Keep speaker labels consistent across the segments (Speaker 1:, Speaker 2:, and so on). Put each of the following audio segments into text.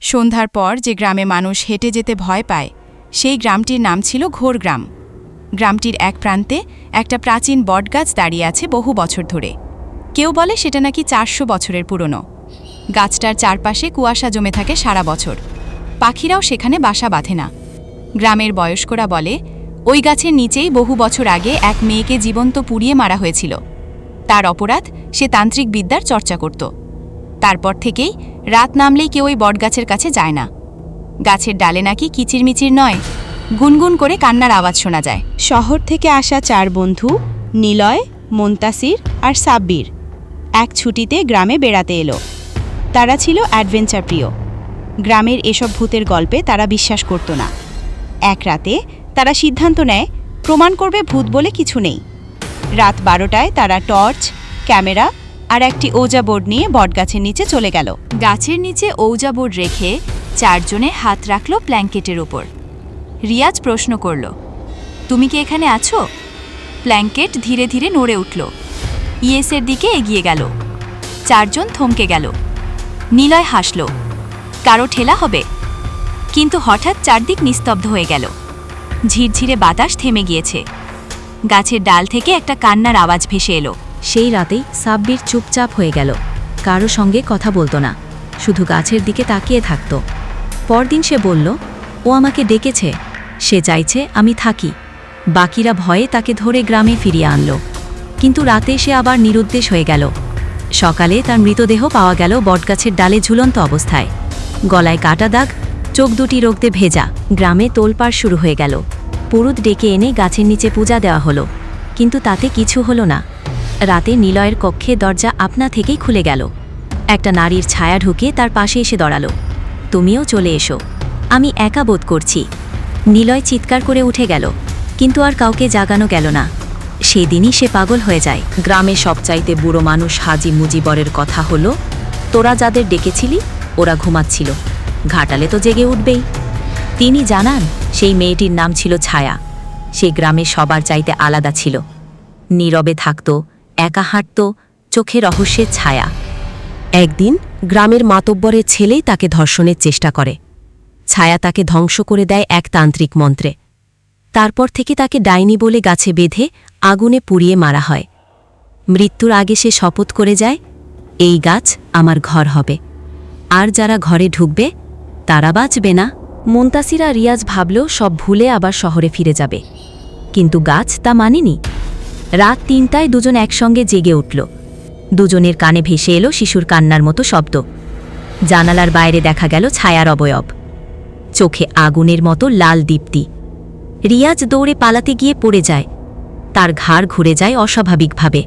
Speaker 1: সন্ধ্যার পর যে গ্রামে মানুষ হেঁটে যেতে ভয় পায়, সেই গ্রামটির নাম ছিল ঘোরগ্রাম। গ্রামটির এক প্রান্তে একটা প্রাচীন বটগাছ দাঁড়িয়ে আছে বহু বছর ধরে। কেউ বলে সেটা নাকি চারশো বছরের পুরনো। গাছটার চারপাশে কুয়াশা জমে থাকে সারা বছর। পাখিরাও সেখানে বাসা বাঁধে না। গ্রামের বয়স্করা বলে, ওই গাছের নিচেই বহু বছর আগে এক মেয়েকে জীবন্ত পুড়িয়ে মারা হয়েছিল। তার অপরাধ সে তান্ত্রিক বিদ্যার চর্চা করত। তারপর থেকেই রাত নামলেই কেউ ওই বটগাছের কাছে যায় না। গাছের ডালে নাকি কিচিরমিচির নয়, গুনগুন করে কান্নার আওয়াজ শোনা যায়।
Speaker 2: শহর থেকে আসা চার বন্ধু, নিলয়, মন্তাসির আর সাব্বির, এক ছুটিতে গ্রামে বেড়াতে এলো। তারা ছিল অ্যাডভেঞ্চার প্রিয় গ্রামের এসব ভূতের গল্পে তারা বিশ্বাস করত না। এক রাতে তারা সিদ্ধান্ত নেয়, প্রমাণ করবে ভূত বলে কিছু নেই। রাত বারোটায় তারা টর্চ, ক্যামেরা আর একটি ওজা বোর্ড নিয়ে বটগাছের নিচে চলে গেল।
Speaker 1: গাছের নিচে ঔজা বোর্ড রেখে চারজনে হাত রাখল প্ল্যাঙ্কেটের ওপর রিয়াজ প্রশ্ন করল, তুমি কি এখানে আছো? প্ল্যাঙ্কেট ধীরে ধীরে নড়ে উঠল। ইয়েসের দিকে এগিয়ে গেল। চারজন থমকে গেল। নিলয় হাসল, কারও ঠেলা হবে? কিন্তু হঠাৎ চারদিক নিস্তব্ধ হয়ে গেল। ঝিরঝিরে বাতাস থেমে গিয়েছে। গাছের ডাল থেকে একটা কান্নার আওয়াজ ভেসে এলো।
Speaker 3: সেই রাতেই সাব্বির চুপচাপ হয়ে গেল। কারও সঙ্গে কথা বলতো না, শুধু গাছের দিকে তাকিয়ে থাকত। পরদিন সে বলল, ও আমাকে ডেকেছে। সে চাইছে আমি থাকি। বাকিরা ভয়ে তাকে ধরে গ্রামে ফিরিয়ে আনল। কিন্তু রাতে সে আবার নিরুদ্দেশ হয়ে গেল। সকালে তার মৃতদেহ পাওয়া গেল বটগাছের ডালে ঝুলন্ত অবস্থায়। গলায় কাটা দাগ, চোখ দুটি রক্তে ভেজা, গ্রামে তোলপাড় শুরু হয়ে গেল। পুরুত ডেকে এনে গাছের নিচে পূজা দেওয়া হলো। কিন্তু তাতে কিছু হলো না। রাতে নিলয়ের কক্ষে দরজা আপনা থেকেই খুলে গেল। একটা নারীর ছায়া ঢুকে তার পাশে এসে দাঁড়াল। তুমিও চলে এসো। আমি একা বোধ করছি। নিলয় চিৎকার করে উঠে গেল, কিন্তু আর কাউকে জাগানো গেল না। সেদিনই সে পাগল হয়ে যায়। গ্রামে সবচাইতে বুড়ো মানুষ হাজি মুজিবরের কথা হলো, তোরা যাদের ডেকেছিলি, ওরা ঘুমাচ্ছিল। ঘাটালে তো জেগে উঠবেই। তিনি জানান, সেই মেয়েটির নাম ছিল ছায়া। সে গ্রামে সবার চাইতে আলাদা ছিল। নীরবে থাকত একা হাঁটত, চোখে রহস্যের ছায়া। একদিন গ্রামের মাতব্বরের ছেলেই তাকে ধর্ষণের চেষ্টা করে। ছায়া তাকে ধ্বংস করে দেয় এক তান্ত্রিক মন্ত্রে। তারপর থেকে তাকে ডাইনি বলে গাছে বেঁধে আগুনে পুড়িয়ে মারা হয়। মৃত্যুর আগে সে শপথ করে যায়, এই গাছ আমার ঘর হবে। আর যারা ঘরে ঢুকবে, তারা বাঁচবে না। মুন্তাসিরা রিয়াজ ভাবল, সব ভুলে আবার শহরে ফিরে যাবে। কিন্তু গাছ তা মানেনি। রাত তিনটায় দুজন একসঙ্গে জেগে উঠল। দুজনের কানে ভেসে এলো শিশুর কান্নার মতো শব্দ। জানালার বাইরে দেখা গেল ছায়ার অবয়ব। চোখে আগুনের মতো লাল দীপ্তি। রিয়াজ দৌড়ে পালাতে গিয়ে পড়ে যায়। তার ঘাড় ঘুরে যায় অস্বাভাবিকভাবে।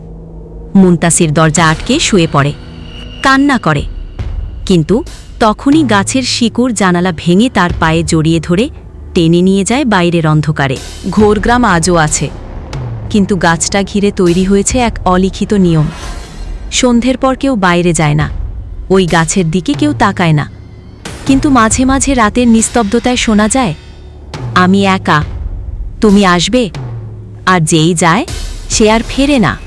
Speaker 3: মুন্তাসির দরজা আটকে শুয়ে পড়ে। কান্না করে। কিন্তু তখনই গাছের শিকড় জানালা ভেঙে তার পায়ে জড়িয়ে ধরে টেনে নিয়ে যায় বাইরের অন্ধকারে। ঘোরগ্রাম আজও আছে। কিন্তু গাছটা ঘিরে তৈরি হয়েছে এক অলিখিত নিয়ম। সন্ধ্যের পর কেউ বাইরে যায় না। ওই গাছের দিকে কেউ তাকায় না। কিন্তু মাঝে মাঝে রাতের নিস্তব্ধতায় শোনা যায়, আমি একা। তুমি আসবে? আর যেই যায়, সে আর ফেরে না।